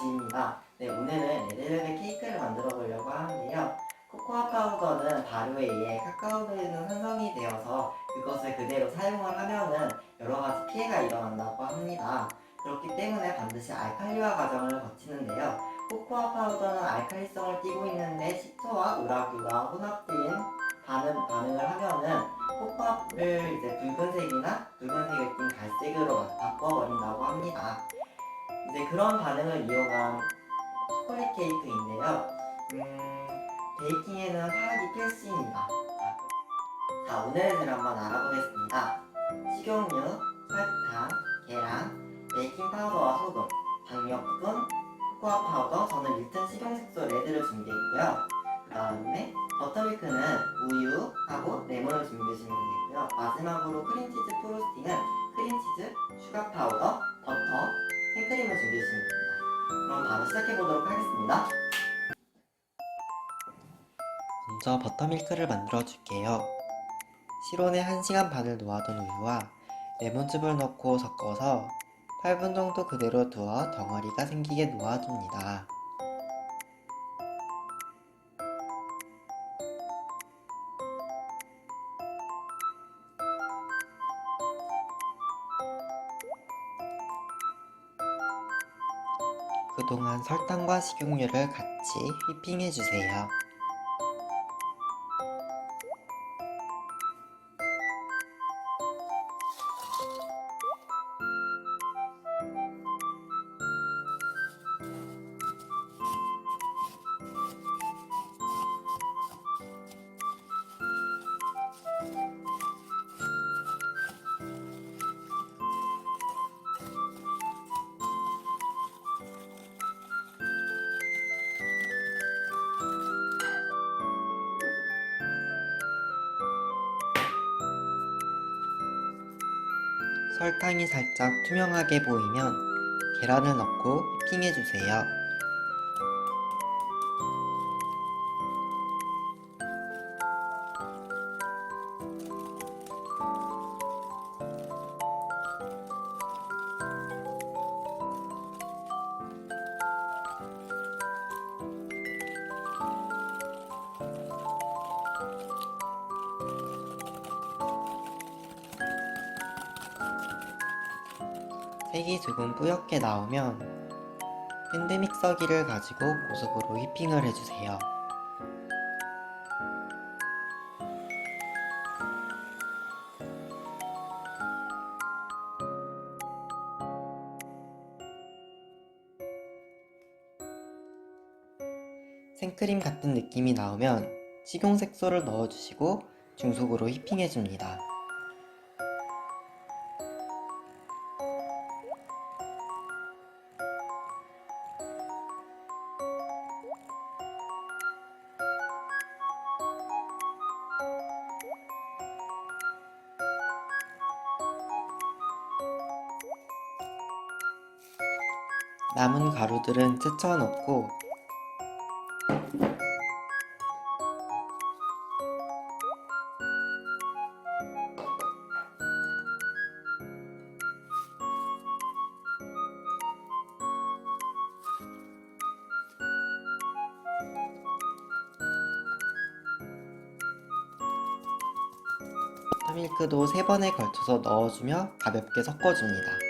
지입니다. 네, 오늘은 레드벨벳 케이크를 만들어 보려고 하는데요. 코코아 파우더는 발효에 의해 카카오베이는 산성이 되어서 그것을 그대로 사용을 하면은 여러 가지 피해가 일어난다고 합니다. 그렇기 때문에 반드시 알칼리화 과정을 거치는데요. 코코아 파우더는 알칼리성을 띠고 있는데 식초와 우라규가 혼합된 반응, 반응을 하면은 코코아를 이제 붉은색이나 붉은색을 띤 갈색으로 바꿔버린다고 합니다. 이제 그런 반응을 이용한 초콜릿 케이크인데요. 음, 베이킹에는 파란이 필수입니다. 자, 오늘의 를 한번 알아보겠습니다. 식용유, 설탕, 계란, 베이킹 파우더와 소금, 장미역분, 코코아 파우더, 저는 릴튼 식용색 먼저 버터밀크를 만들어 줄게요. 실온에 1시간 반을 놓아둔 우유와 레몬즙을 넣고 섞어서 8분 정도 그대로 두어 덩어리가 생기게 놓아줍니다. 그동안 설탕과 식용유를 같이 휘핑해 주세요. 설탕이 살짝 투명하게 보이면 계란을 넣고 휘핑해 주세요. 색이 조금 뿌옇게 나오면 핸드믹서기를 가지고 고속으로 휘핑을 해주세요. 생크림 같은 느낌이 나오면 식용색소를 넣어주시고 중속으로 휘핑해줍니다. 남은 가루들은 뜯어 넣고 버터밀크도 세 번에 걸쳐서 넣어주며 가볍게 섞어줍니다.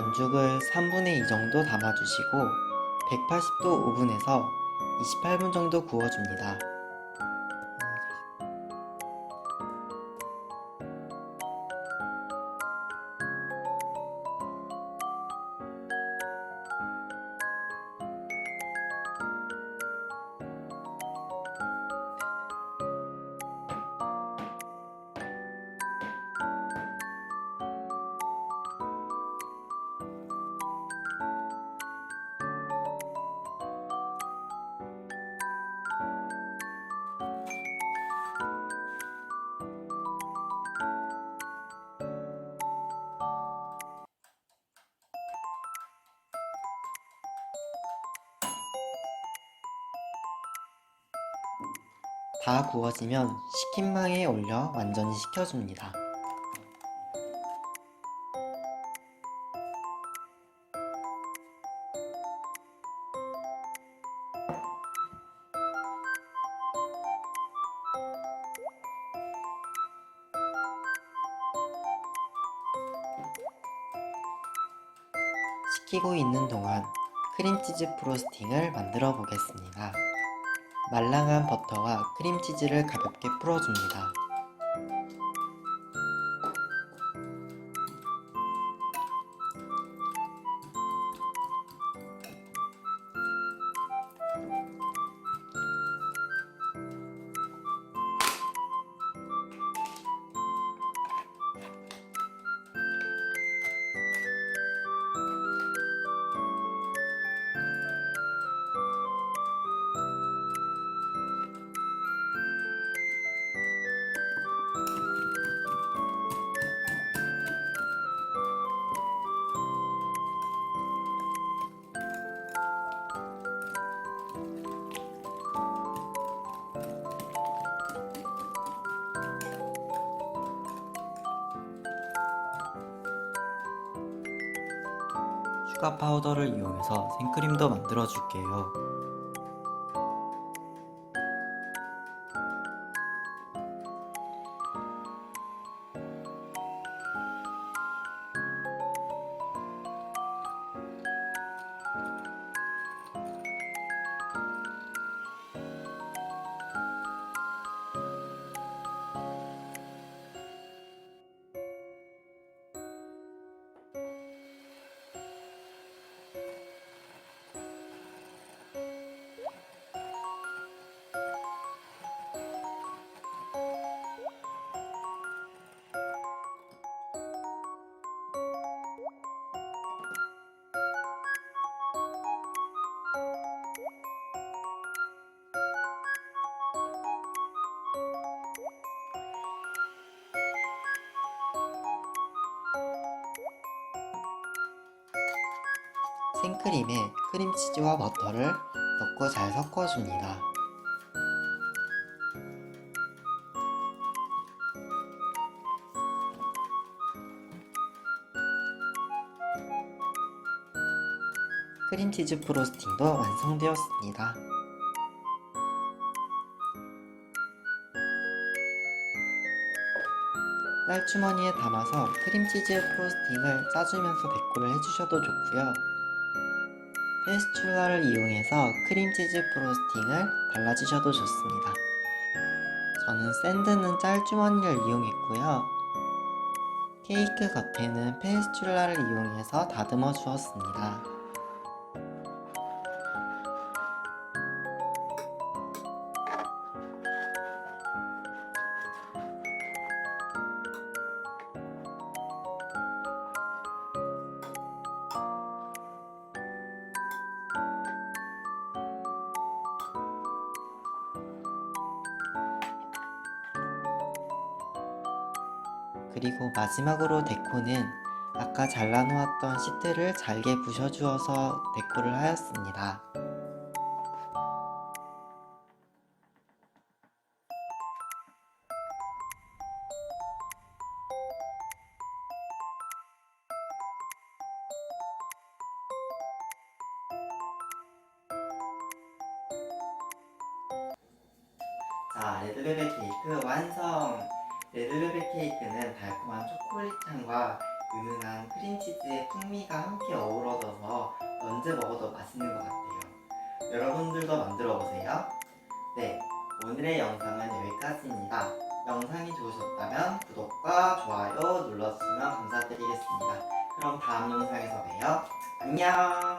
반죽을 3분의 2 정도 담아주시고 180도 오븐에서 28분 정도 구워줍니다. 다 구워지면 식힌망에 올려 완전히 식혀줍니다. 식히고 있는 동안 크림치즈 프로스팅을 만들어 보겠습니다. 말랑한 버터와 크림치즈를 가볍게 풀어줍니다. 슈가 파우더를 이용해서 생크림도 만들어 줄게요. 생크림에 크림치즈와 버터를 넣고 잘 섞어줍니다. 크림치즈 프로스팅도 완성되었습니다. 쌀주머니에 담아서 크림치즈 프로스팅을 짜주면서 데코를 해주셔도 좋고요. 페스츄라를 이용해서 크림치즈 프로스팅을 발라주셔도 좋습니다. 저는 샌드는 짤주머니를 이용했고요. 케이크 겉에는 페스츄라를 이용해서 다듬어 주었습니다. 그리고 마지막으로 데코는 아까 잘라놓았던 시트를 잘게 부셔주어서 데코를 하였습니다. 자, 레드벨벳 케이크 완성! 레드벨벳 케이크는 달콤한 초콜릿 향과 은은한 크림치즈의 풍미가 함께 어우러져서 언제 먹어도 맛있는 것 같아요. 여러분들도 만들어 보세요. 네, 오늘의 영상은 여기까지입니다. 영상이 좋으셨다면 구독과 좋아요 눌러주시면 감사드리겠습니다. 그럼 다음 영상에서 봬요. 안녕!